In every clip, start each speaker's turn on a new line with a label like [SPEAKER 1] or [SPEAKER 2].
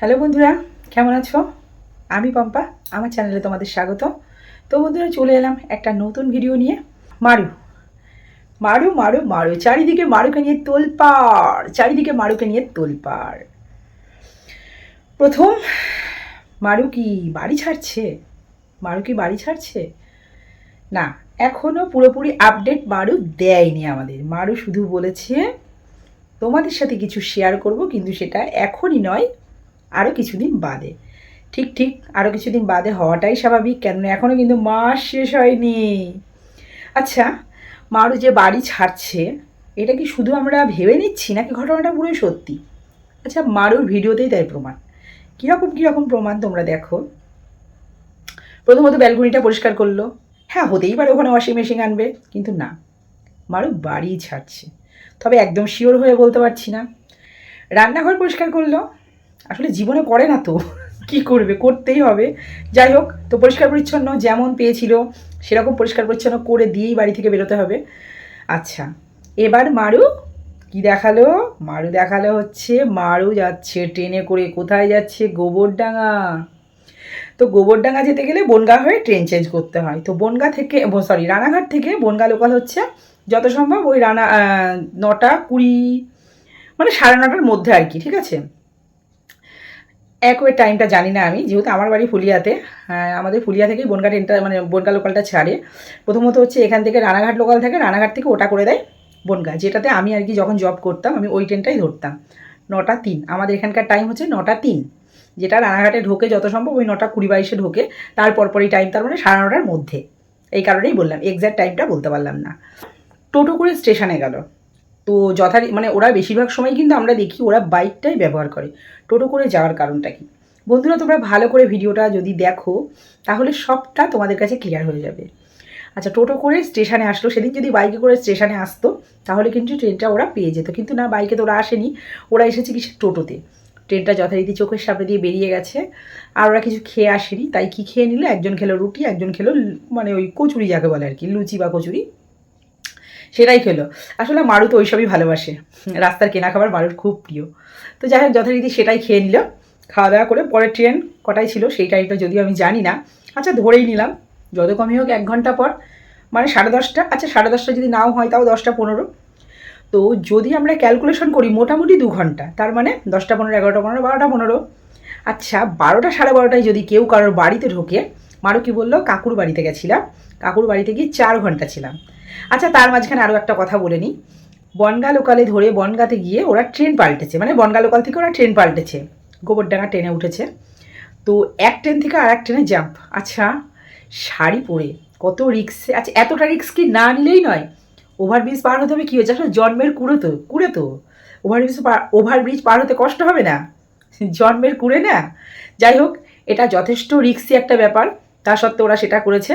[SPEAKER 1] Hello বন্ধুরা, কেমন আছো? আমি পম্পা, আমার চ্যানেলে তোমাদের স্বাগত। তো বন্ধুরা, চলে এলাম একটা নতুন ভিডিও নিয়ে। মারু মারু মারু মারু, চারিদিকে মারুকে নিয়ে তোলপাড়, চারিদিকে মারুকে নিয়ে তোলপাড়। প্রথম, মারু কি বাড়ি ছাড়ছে? মারু কি বাড়ি ছাড়ছে? না এখনও পুরোপুরি আপডেট মারু দেয়নি আমাদের। মারু শুধু বলেছে, তোমাদের সাথে কিছু শেয়ার করব, কিন্তু সেটা এখনই নয়। আরও কিছুদিন বাদে। ঠিক ঠিক আরও কিছুদিন বাদে হওয়াটাই স্বাভাবিক, কেননা এখনও কিন্তু মাস শেষ হয়নি। আচ্ছা মারু যে বাড়ি ছাড়ছে, এটা কি শুধু আমরা ভেবে নিচ্ছি নাকি ঘটনাটা পুরোই সত্যি? আচ্ছা মারুর ভিডিওতেই তাই প্রমাণ। কীরকম কীরকম প্রমাণ তোমরা দেখো? প্রথমত ব্যালকনিটা পরিষ্কার করল। হ্যাঁ হতেই পারে ওখানে ওয়াশিং মেশিন আনবে, কিন্তু না। মারু বাড়ি ছাড়ছে। তবে একদম শিওর হয়ে বলতে পারছি না। রান্নাঘর পরিষ্কার করল। আসলে জীবনে করে না তো। কি করবে? করতেই হবে। যাই হোক, তো পরিষ্কার পরিচ্ছন্ন যেমন পেয়েছিল, সেরকম পরিষ্কার পরিচ্ছন্ন করে দিয়েই বাড়ি থেকে বেরোতে হবে। আচ্ছা এবার মারু কি দেখাল? মারু দেখাল হচ্ছে, মারু যাচ্ছে ট্রেনে করে। কোথায় যাচ্ছে? গোবরডাঙ্গা। তো গোবরডাঙ্গা যেতে গেলে বনগা হয়ে ট্রেন চেঞ্জ করতে হয়। তো বনগা থেকে সরি রানাঘাট থেকে বনগা লোকাল হচ্ছে যত সম্ভব ওই রানা নটা কুড়ি মানে সাড়ে নটার মধ্যে আর কি, ঠিক আছে? ওই টাইমটা জানি না আমি। যেহেতু আমার বাড়ি ফুলিয়াতে আহ, আমাদের ফুলিয়া থেকেই বনগা ট্রেনটা মানে বনগা লোকালটা ছাড়ে। প্রথমত হচ্ছে এখান থেকে রানাঘাট লোকাল থেকে রানাঘাট থেকে ওটা করে দেয় বনগা। যেটাতে আমি আর কি যখন জব করতাম আমি ওই ট্রেনটাই ধরতাম। নটা তিন। আমাদের এখানকার টাইম হচ্ছে নটা তিন। যেটা রানাঘাটে ঢোকে যত সম্ভব ওই নটা কুড়ি বাইশে ঢোকে। তারপর পরই টাইম তার মানে সাড়ে নটার মধ্যে। এই কারণেই বললাম এক্স্যাক্ট টাইমটা বলতে পারলাম না। টোটো করে স্টেশনে গেল। তো যথারী মানে ওরা বেশিরভাগ সময় কিন্তু আমরা দেখি ওরা বাইকটাই ব্যবহার করে। টোটো করে যাওয়ার কারণটা কি? বন্ধুরা, তোমরা ভালো করে ভিডিওটা যদি দেখো, তাহলে সবটা তোমাদের কাছে ক্লিয়ার হয়ে যাবে। আচ্ছা টোটো করে স্টেশনে আসলো, সেদিন যদি বাইকে করে স্টেশনে আসতো, তাহলে কিন্তু ট্রেনটা ওরা পেয়ে যেত। কিন্তু না, বাইকে তো ওরা আসেনি, ওরা এসেছে কিসের টোটোতে। ট্রেনটা যথারীতি চোখের সামনে দিয়ে বেরিয়ে গেছে, আর ওরা কিছু খেয়ে আসেনি। তাই কি খেয়ে নিল? একজন খেলো রুটি, একজন খেলো মানে ওই কচুরি যাকে বলে আর কি, লুচি বা কচুরি। সেটাই খেলো। আসলে মারু তো ওইসবই ভালোবাসে। রাস্তার কেনা খাবার মারুর খুব প্রিয়। তো যাই হোক, যথারীতি সেটাই খেয়ে নিল। খাওয়া দাওয়া করে পরে ট্রেন কটায় ছিল সেই টাইমটা যদিও আমি জানি না। আচ্ছা ধরেই নিলাম, যত কমই হোক এক ঘণ্টা পর মানে সাড়ে দশটা আচ্ছা সাড়ে দশটা যদি নাও হয় তাও দশটা পনেরো। তো যদি আমরা ক্যালকুলেশন করি মোটামুটি দু ঘণ্টা, তার মানে দশটা পনেরো, এগারোটা পনেরো, বারোটা পনেরো। আচ্ছা বারোটা সাড়ে বারোটায় যদি কেউ কারোর বাড়িতে ঢোকে মারো কি বলল, কাকুর বাড়িতে গেছিলাম। কাকুর বাড়িতে গিয়ে চার ঘণ্টা ছিলাম। আচ্ছা তার মাঝখানে আরও একটা কথা বলে নিই। বনগা লোকালে ধরে বনগাতে গিয়ে ওরা ট্রেন পাল্টেছে। মানে বনগা লোকাল থেকে ওরা ট্রেন পাল্টেছে। গোবরডাঙ্গা ট্রেনে উঠেছে। তো এক ট্রেন থেকে আর এক ট্রেনে জাম্প। আচ্ছা শাড়ি পরে কত রিক্সে আচ্ছা এতটা রিক্স কি না নিলেই নয়। ওভারব্রিজ পার হতে হবে কী হয়েছে? আসলে জন্মের কুড়ে তো কুড়ে তো। ওভারব্রিজ ওভারব্রিজ পার হতে কষ্ট হবে না? জন্মের কুড়ে না? যাই হোক, এটা যথেষ্ট রিক্সি একটা ব্যাপার। তা সত্ত্বেও ওরা সেটা করেছে।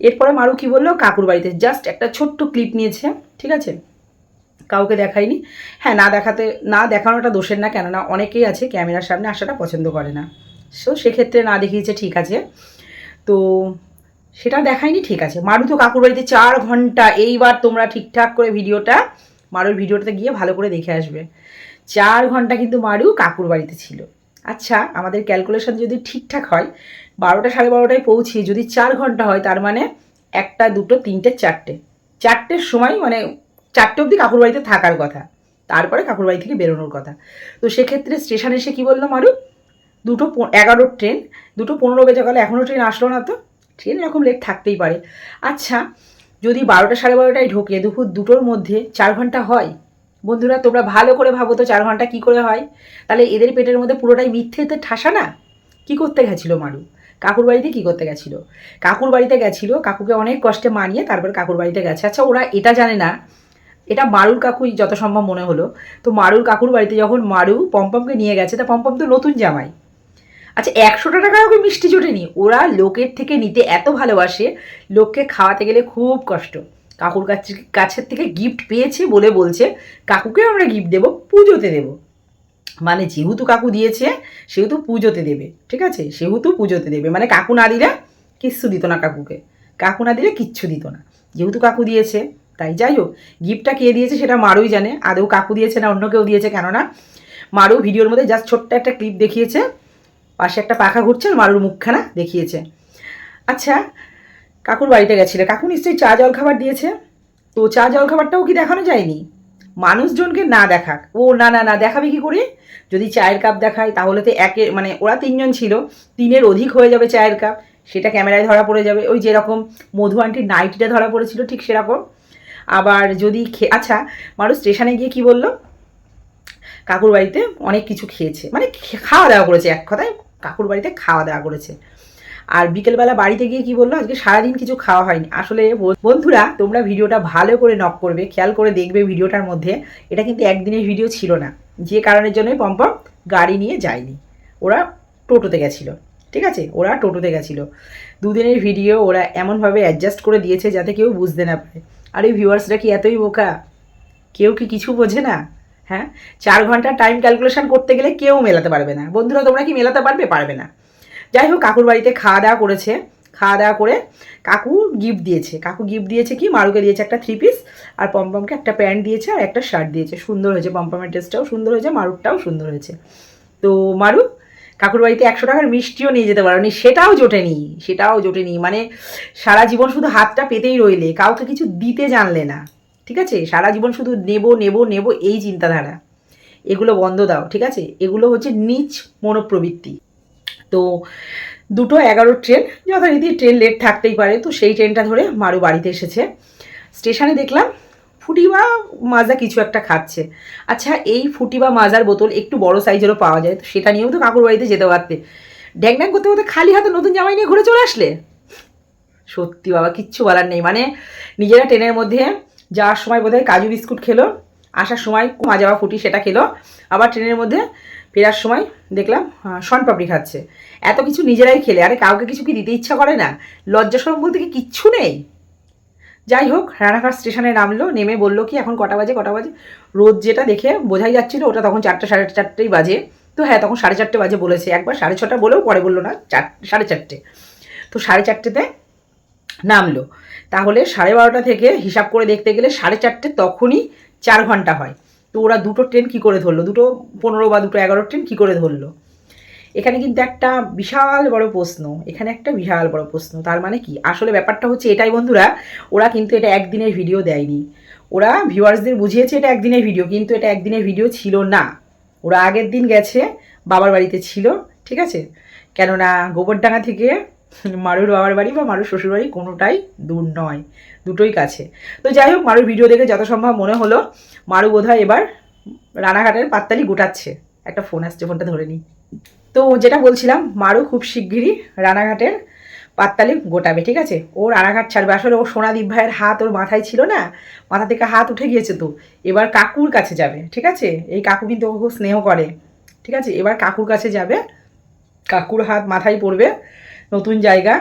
[SPEAKER 1] এরপরে মারু কি বলল? কাকুর বাড়িতে। জাস্ট একটা ছোট্ট ক্লিপ নিয়েছে, ঠিক আছে? কাউকে দেখায়নি। হ্যাঁ না দেখাতে, না দেখানোটা দোষের না, কেননা অনেকেই আছে ক্যামেরার সামনে আসাটা পছন্দ করে না। সো সেক্ষেত্রে না দেখিয়েছে, ঠিক আছে। তো সেটা দেখায়নি, ঠিক আছে। মারু তো কাকুর বাড়িতে চার ঘণ্টা। এইবার তোমরা ঠিকঠাক করে ভিডিওটা, মারুর ভিডিওটাতে গিয়ে ভালো করে দেখে আসবে। চার ঘণ্টা কিন্তু মারু কাকুর বাড়িতে ছিল। আচ্ছা আমাদের ক্যালকুলেশন যদি ঠিকঠাক হয় বারোটা সাড়ে বারোটায় পৌঁছিয়ে যদি চার ঘণ্টা হয়, তার মানে একটা, দুটো, তিনটে, চারটে। চারটের সময় মানে চারটে অবধি কাকুর বাড়িতে থাকার কথা। তারপরে কাকুর বাড়ি থেকে বেরোনোর কথা। তো সেক্ষেত্রে স্টেশনে এসে কী বলল মারু? দুটো এগারোর ট্রেন, দুটো পনেরো বেজে গেলে এখনও ট্রেন আসলো না তো? ট্রেন এরকম লেট থাকতেই পারে। আচ্ছা যদি বারোটা সাড়ে বারোটায় ঢোকে দুপুর দুটোর মধ্যে চার ঘণ্টা হয়? বন্ধুরা, তোমরা ভালো করে ভাবো তো চার ঘণ্টা কী করে হয়? তাহলে এদের পেটের মধ্যে পুরোটাই মিথ্যেতে ঠাসা না কী করতে গেছিল মারু? কাকুর বাড়িতে কী করতে গেছিল? কাকুর বাড়িতে গেছিল, কাকুকে অনেক কষ্টে মানিয়ে তারপর কাকুর বাড়িতে গেছে। আচ্ছা ওরা এটা জানে না, এটা মারুর কাকুই যত সম্ভব মনে হলো। তো মারুর কাকুর বাড়িতে যখন মারু পম্পমকে নিয়ে গেছে, তা পম্পম তো নতুন জামাই। আচ্ছা একশোটা টাকা ওকে মিষ্টি জোটেনি। ওরা লোকের থেকে নিতে এত ভালোবাসে, লোককে খাওয়াতে গেলে খুব কষ্ট। কাকুর কাছে কাছের থেকে গিফট পেয়েছে বলে বলছে, কাকুকে আমরা গিফট দেবো, পুজোতে দেবো। মানে যেহেতু কাকু দিয়েছে, সেহেতু পুজোতে দেবে, ঠিক আছে? সেহেতু পুজোতে দেবে। মানে কাকু না দিলে কিচ্ছু দিত না কাকুকে। কাকু না দিলে কিচ্ছু দিত না। যেহেতু কাকু দিয়েছে, তাই যাই হোক, গিফটটা কে দিয়েছে সেটা মারুই জানে। আদৌ কাকু দিয়েছে না, অন্য কেউ দিয়েছে, কেননা মারু ভিডিওর মধ্যে জাস্ট ছোট্ট একটা ক্লিপ দেখিয়েছে। পাশে একটা পাখা ঘুরছে মারুর মুখখানা দেখিয়েছে। আচ্ছা কাকুর বাড়িতে গেছিলে। কাকু নিশ্চয়ই চা জল খাবার দিয়েছে? তো চা জল খাবারটাও কি দেখানো যায়নি? মানুষজনকে না দেখাক। ও, না না না, দেখাবে কি করে? যদি চায়ের কাপ দেখায়, তাহলে তো একে মানে ওরা তিনজন ছিল। তিনের অধিক হয়ে যাবে চায়ের কাপ। সেটা ক্যামেরায় ধরা পড়ে যাবে। ওই যেরকম মধু আন্টির নাইটিটা ধরা পড়েছিল, ঠিক সেরকম। আবার যদি খে আচ্ছা মানুষ স্টেশনে গিয়ে কি বলল? কাকুর বাড়িতে অনেক কিছু খেয়েছে। মানে খাওয়া দাওয়া করেছে এক কথায়। কাকুর বাড়িতে খাওয়া দাওয়া করেছে। আর বিকেলবেলা বাড়িতে গিয়ে কি বলল? আজকে সারাদিন কিছু খাওয়া হয়নি। আসলে বন্ধুরা, তোমরা ভিডিওটা ভালো করে নক করবে, খেয়াল করে দেখবে ভিডিওটার মধ্যে। এটা কিন্তু একদিনের ভিডিও ছিল না। যে কারণের জন্যই পম্পম গাড়ি নিয়ে যায়নি। ওরা টোটোতে গেছিল, ঠিক আছে? ওরা টোটোতে গেছিল। দুদিনের ভিডিও ওরা এমনভাবে অ্যাডজাস্ট করে দিয়েছে যাতে কেউ বুঝতে না পারে। আর এই ভিউয়ার্সরা কি এতই বোকা? কেউ কি কিছু বোঝে না? হ্যাঁ? চার ঘণ্টা টাইম ক্যালকুলেশন করতে গেলে কেউ মেলাতে পারবে না। বন্ধুরা, তোমরা কি মেলাতে পারবে? পারবে না। যাই হোক কাকুর বাড়িতে খাওয়া দাওয়া করেছে। খাওয়া দাওয়া করে কাকু গিফট দিয়েছে। কাকু গিফট দিয়েছে কি? মারুকে দিয়েছে একটা থ্রি পিস আর পম্পমকে একটা প্যান্ট দিয়েছে আর একটা শার্ট দিয়েছে। সুন্দর হয়েছে। পম্পমের ড্রেসটাও সুন্দর হয়েছে, মারুরটাও সুন্দর হয়েছে। তো মারু, কাকুর বাড়িতে একশো টাকার মিষ্টিও নিয়ে যেতে পারোনি সেটাও জোটে জোটেনি, সেটাও জোটে জোটেনি। মানে সারা জীবন শুধু হাতটা পেতেই রইলে, কাউকে কিছু দিতে জানলে না। ঠিক আছে? সারা জীবন শুধু নেব নেব নেব এই চিন্তাধারা। এগুলো বন্ধ দাও, ঠিক আছে? এগুলো হচ্ছে নিচ মনোপ্রবৃত্তি। তো দুটো এগারো ট্রেন, যথারীতি ট্রেন লেট থাকতেই পারে। তো সেই ট্রেনটা ধরে মারু বাড়িতে এসেছে। স্টেশনে দেখলাম ফুটি বা মাজা কিছু একটা খাচ্ছে। আচ্ছা এই ফুটি বা মাজার বোতল একটু বড় সাইজেরও পাওয়া যায়, তো সেটা নিয়েও তো কাকুর বাড়িতে যেতে পারতে। ড্যাং ড্যাং করতে করতে খালি হাতে নতুন জামাই নিয়ে ঘুরে চলে আসলে? সত্যি বাবা, কিচ্ছু বলার নেই। মানে নিজেরা ট্রেনের মধ্যে যাওয়ার সময় বোধহয় কাজু বিস্কুট খেলো, আসার সময় মাজা বা ফুটি সেটা খেলো, আবার ট্রেনের মধ্যে ফেরার সময় দেখলাম শন পাপড়ি খাচ্ছে। এত কিছু নিজেরাই খেলে, আরে কাউকে কিছু কি দিতে ইচ্ছা করে না? লজ্জা সরম বলতে কি কিচ্ছু নেই? যাই হোক, রানাঘাট স্টেশনে নামলো, নেমে বলল কি, এখন কটা বাজে কটা বাজে? রোদ যেটা দেখে বোঝাই যাচ্ছিল, ওটা তখন চারটে, সাড়ে চারটেই বাজে। তো হ্যাঁ তখন সাড়ে চারটে বাজে বলেছে। একবার সাড়ে ছটা বলেও পরে বলল না, চার, সাড়ে চারটে। তো সাড়ে চারটেতে নামলো। তাহলে সাড়ে বারোটা থেকে হিসাব করে দেখতে গেলে সাড়ে চারটে তখনই চার ঘণ্টা হয়। তো ওরা দুটো ট্রেন কী করে ধরলো? দুটো পনেরো বা দুটো এগারো ট্রেন কী করে ধরলো? এখানে কিন্তু একটা বিশাল বড় প্রশ্ন, এখানে একটা বিশাল বড় প্রশ্ন, তার মানে কি? আসলে ব্যাপারটা হচ্ছে এটাই বন্ধুরা, ওরা কিন্তু এটা একদিনের ভিডিও দেয়নি। ওরা ভিউয়ার্সদের বুঝিয়েছে এটা একদিনের ভিডিও কিন্তু এটা একদিনের ভিডিও ছিল না। ওরা আগের দিন গেছে, বাবার বাড়িতে ছিল, ঠিক আছে? কেননা গোবরডাঙ্গা থেকে মারুর বাবার বাড়ি বা মারুর শ্বশুর বাড়ি কোনোটাই দূর নয়, দুটোই কাছে। তো যাই হোক, মারুর ভিডিও দেখে যত সম্ভব মনে হলো, মারু বোধহয় এবার রানাঘাটের পাত্তালি গোটাচ্ছে। একটা ফোন আসছে ফোনটা ধরে নিই। তো যেটা বলছিলাম, মারু খুব শিগগিরই রানাঘাটের পাত্তালি গোটাবে, ঠিক আছে? ও রানাঘাট ছাড়বে। আসলে ও সোনাদীপ ভাইয়ের হাত ওর মাথায় ছিল না, মাথা থেকে হাত উঠে গিয়েছে তো। এবার কাকুর কাছে যাবে, ঠিক আছে? এই কাকু কিন্তু ও খুব স্নেহ করে, ঠিক আছে? এবার কাকুর কাছে যাবে, কাকুর হাত মাথায় পড়বে। নতুন জায়গা।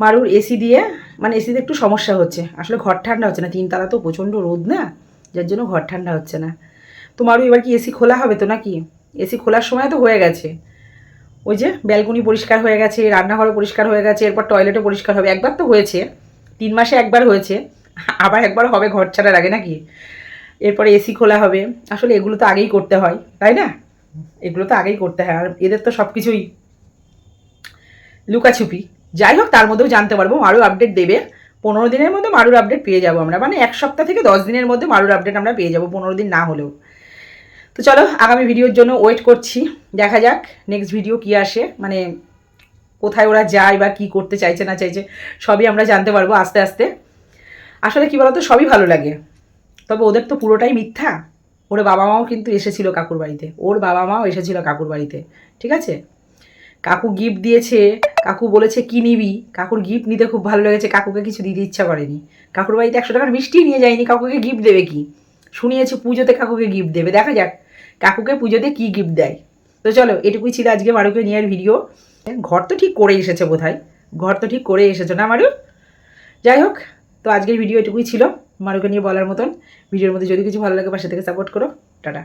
[SPEAKER 1] মারুর এসি দিয়ে মানে এসিতে একটু সমস্যা হচ্ছে। আসলে ঘর ঠান্ডা হচ্ছে না, তিনতলা তো প্রচণ্ড রোদ না, যার জন্য ঘর ঠান্ডা হচ্ছে না। তো মারু, এবার কি এসি খোলা হবে তো নাকি? এসি খোলার সময় তো হয়ে গেছে। ওই যে ব্যালকনি পরিষ্কার হয়ে গেছে, রান্নাঘরও পরিষ্কার হয়ে গেছে, এরপর টয়লেটও পরিষ্কার হবে। একবার তো হয়েছে, তিন মাসে একবার হয়েছে, আবার একবার হবে ঘর ছাড়ার আগে নাকি? এরপরে এসি খোলা হবে। আসলে এগুলো তো আগেই করতে হয়, তাই না? এগুলো তো আগেই করতে হয়, আর এদের তো সব কিছুই লুকাছুপি। যাই হোক তার মধ্যেও জানতে পারব মারু আপডেট দেবে। পনেরো দিনের মধ্যে মারুর আপডেট পেয়ে যাব আমরা। মানে এক সপ্তাহ থেকে দশ দিনের মধ্যে মারুর আপডেট আমরা পেয়ে যাব, পনেরো দিন না হলেও। তো চলো, আগামী ভিডিওর জন্য ওয়েট করছি। দেখা যাক নেক্সট ভিডিও কি আসে। মানে কোথায় ওরা যায় বা কি করতে চাইছে না চাইছে, সবই আমরা জানতে পারব আস্তে আস্তে। আসলে কি বলতো, সবই ভালো লাগে। তবে ওদের তো পুরোটাই মিথ্যা। ওর বাবা মাও কিন্তু এসেছিল কাকুর বাড়িতে। ওর বাবা মাও এসেছিল কাকুর বাড়িতে। ঠিক আছে? কাকু গিফট দিয়েছে, কাকু বলেছে, কি নিবি? কাকুর গিফট নিতে খুব ভালো লেগেছে, কাকুকে কিছু দিতে ইচ্ছা করেনি। কাকুর বাড়িতে একশো টাকার মিষ্টি নিয়ে যায়নি, কাকুকে গিফট দেবে কি? শুনিয়েছে পুজোতে কাকুকে গিফট দেবে, দেখা যাক, কাকুকে পুজোতে কি গিফট দেয়। তো চলো, এটুকুই ছিল আজকে মারুকে নিয়ে ভিডিও ঘর তো ঠিক করে এসেছে বোধহয়, ঘর তো ঠিক করে এসেছ না মারু যাই হোক, তো আজকের ভিডিও এটুকুই ছিল মারুকে নিয়ে বলার মতন। ভিডিওর মধ্যে যদি কিছু ভালো লাগে পাশে থেকে সাপোর্ট করো। টাটা।